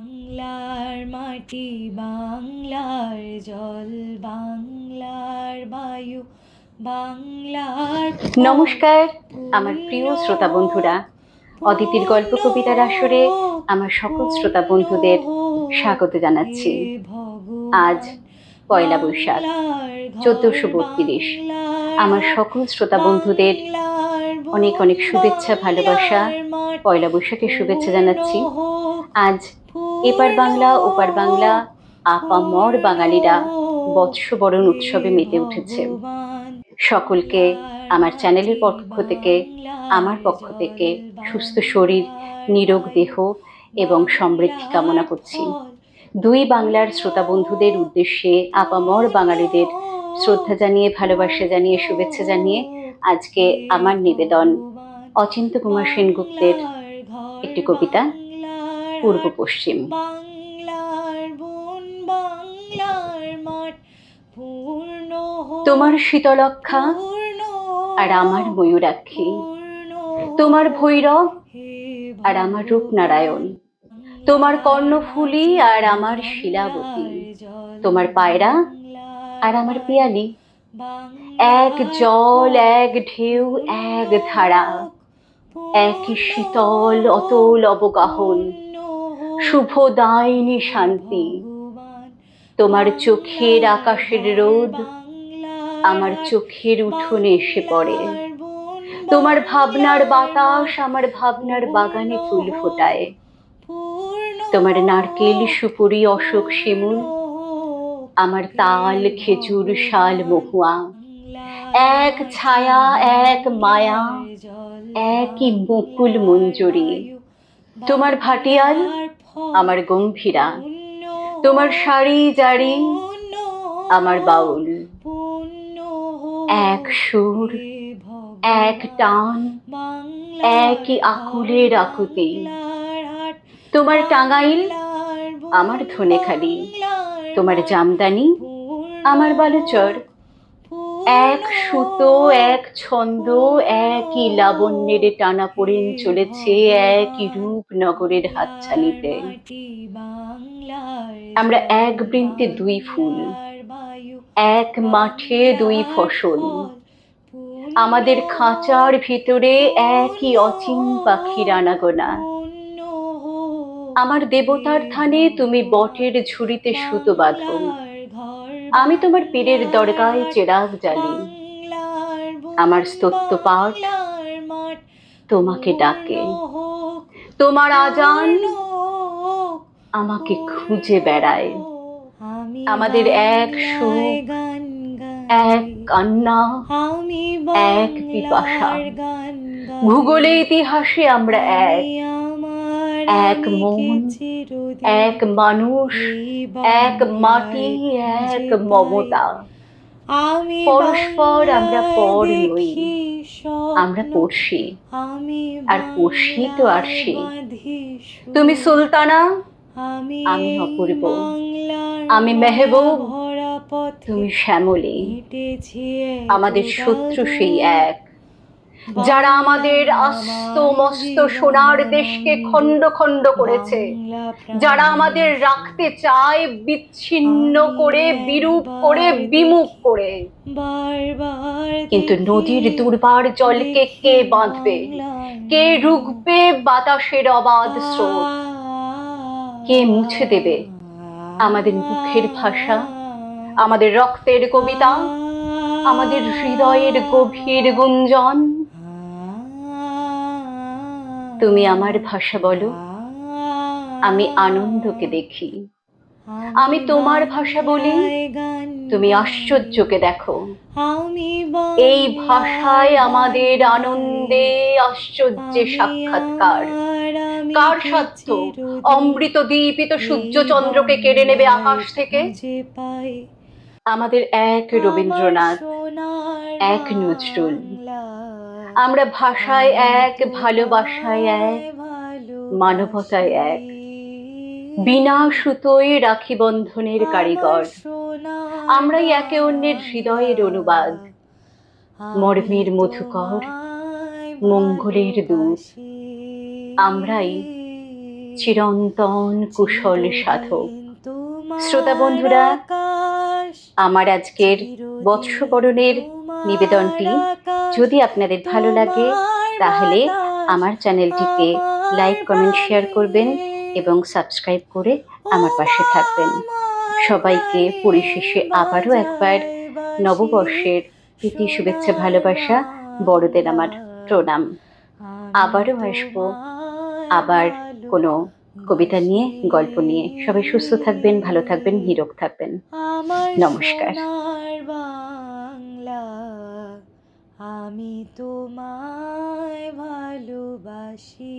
বাংলার মাটি বাংলার জল বাংলার বায়ু বাংলার নমস্কার আমার প্রিয় শ্রোতা বন্ধুরা। অদিতির গল্প কবিতার আসরে আমার সকল শ্রোতা বন্ধুদের স্বাগত জানাচ্ছি। আজ পয়লা বৈশাখ চোদ্দশো বত্রিশ। আমার সকল শ্রোতা বন্ধুদের অনেক অনেক শুভেচ্ছা ভালোবাসা। পয়লা বৈশাখের শুভেচ্ছা জানাচ্ছি। আজ এপার বাংলা, ওপার বাংলা আপা মর বাঙালিরা বৎসবরণ উৎসবে মেতে উঠেছে। সকলকে আমার চ্যানেলের পক্ষ থেকে, আমার পক্ষ থেকে সুস্থ শরীর, নিরোগ দেহ এবং সমৃদ্ধি কামনা করছি। দুই বাংলার শ্রোতা বন্ধুদের উদ্দেশ্যে আপামর বাঙালিদের শ্রদ্ধা জানিয়ে, ভালোবাসা জানিয়ে, শুভেচ্ছা জানিয়ে আজকে আমার নিবেদন অচিন্ত কুমার সেনগুপ্তের একটি কবিতা পূর্ব পশ্চিম। বাংলার বন বাংলার মাঠ পূর্ণ তোমার শীতলক্ষা আর আমার ময়ূরাক্ষী। তোমার ভৈরব আর আমার রূপনারায়ণ। তোমার কর্ণফুলি আর আমার শিলাবতী। তোমার পায়রা আর আমার পিয়ালি। এক জল এক ঢেউ এক ধারা। একই শীতল অতল অবগাহন। শুভ দায়নি শান্তি। তোমার চোখের আকাশের রোদ আমার চোখের উঠোনে এসে পড়ে। তোমার ভাবনার বাতাস আমার ভাবনার বাগানে ফুল ফোটায়। তোমার নারকেল, সুপুরি, অশোক শিমুল, আমার তাল, খেজুর, শাল, মহুয়া। এক ছায়া, এক মায়া, একই মুকুল মঞ্জুরি। তোমার ভাটিয়াল আমার গম্ভীরা। তোমার শাড়ি, জারি, আমার বাউল। এক সুর, এক টান, একই আকুলের আকুতি। তোমার টাঙ্গাইল, আমার ধনেখালি। তোমার জামদানি, আমার বালুচর। এক সুতো, এক ছন্দ, একই লাবণ্যের টানা পড়েন চলেছে একই রূপ রূপনগরের হাতছানিতে। আমরা এক বৃন্তে দুই ফুল, এক মাঠে দুই ফসল। আমাদের খাঁচার ভিতরে একই অচিন পাখির আনাগোনা। আমার দেবতার থানে তুমি বটের ঝুড়িতে সুতো বাঁধো। আমি তোমার পীরের দরগায় চেরাগ জ্বালি। আমার স্তত্ব পাঠ তোমাকে ডাকে। তোমার আজান আমাকে খুঁজে বেড়ায়। আমাদের এক সুখ, এক কান্না, এক পিপাসা। ভূগোলে ইতিহাসে আমরা এক। এক মন, এক মানুষ, এক মাটি, এক মমতা। পরস্পর আমরা পর নই, আমরা পড়শি, আর পড়শি তো আর সে। তুমি সুলতানা, আমি অপূর্ব। আমি মেহবুব, তুমি শ্যামলী। আমাদের শত্রু সেই এক। যারা আমাদের আস্ত, মস্ত সোনার দেশকে খণ্ড খণ্ড করেছে, যারা আমাদের রাখতে চায়, বিচ্ছিন্ন করে, বিরূপ করে, বিমুখ করে। কিন্তু নদীর দুর্বার জলকে কে বাঁধবে? কে রুখবে বাতাসের অবাধ স্রোত? কে মুছে দেবে আমাদের মুখের ভাষা, আমাদের রক্তের কবিতা, আমাদের হৃদয়ের গভীর গুঞ্জন? তুমি আমার ভাষা বলো। আমি আনন্দকে দেখি। আমি তোমার ভাষা বলি। তুমি আশ্চর্যকে দেখো। এই ভাষায় আমাদের আনন্দে আশ্চর্যে সাক্ষাৎকার। কার সাধ্য অমৃত দীপিত সূর্য চন্দ্রকে কেড়ে নেবে আকাশ থেকে? আমাদের এক রবীন্দ্রনাথ, এক নজরুল। আমরা ভাষায় এক ভালোবাসায় এক মানবতায় এক। বিনা সুতোয় রাখি বন্ধনের কারিগর। আমরাই একে অন্যের হৃদয়ের অনুবাদ। মর্মের মধুকর মঙ্গলের দূত। আমরাই চিরন্তন কুশল সাধক। শ্রোতা বন্ধুরা, আমার আজকের বৎসবরণের নিবেদনটি যদি আপনাদের ভালো লাগে তাহলে আমার চ্যানেলটিকে লাইক কমেন্ট শেয়ার করবেন এবং সাবস্ক্রাইব করে আমার পাশে থাকবেন। সবাইকে পরিশেষে আবারও একবার নববর্ষের প্রীতি শুভেচ্ছা ভালোবাসা বড়দের আমার প্রণাম। আবারও আসব আবার কোনো কবিতা নিয়ে গল্প নিয়ে। সবাই সুস্থ থাকবেন ভালো থাকবেন নিরোগ থাকবেন। নমস্কার। বাংলা আমি তোমায় ভালোবাসি।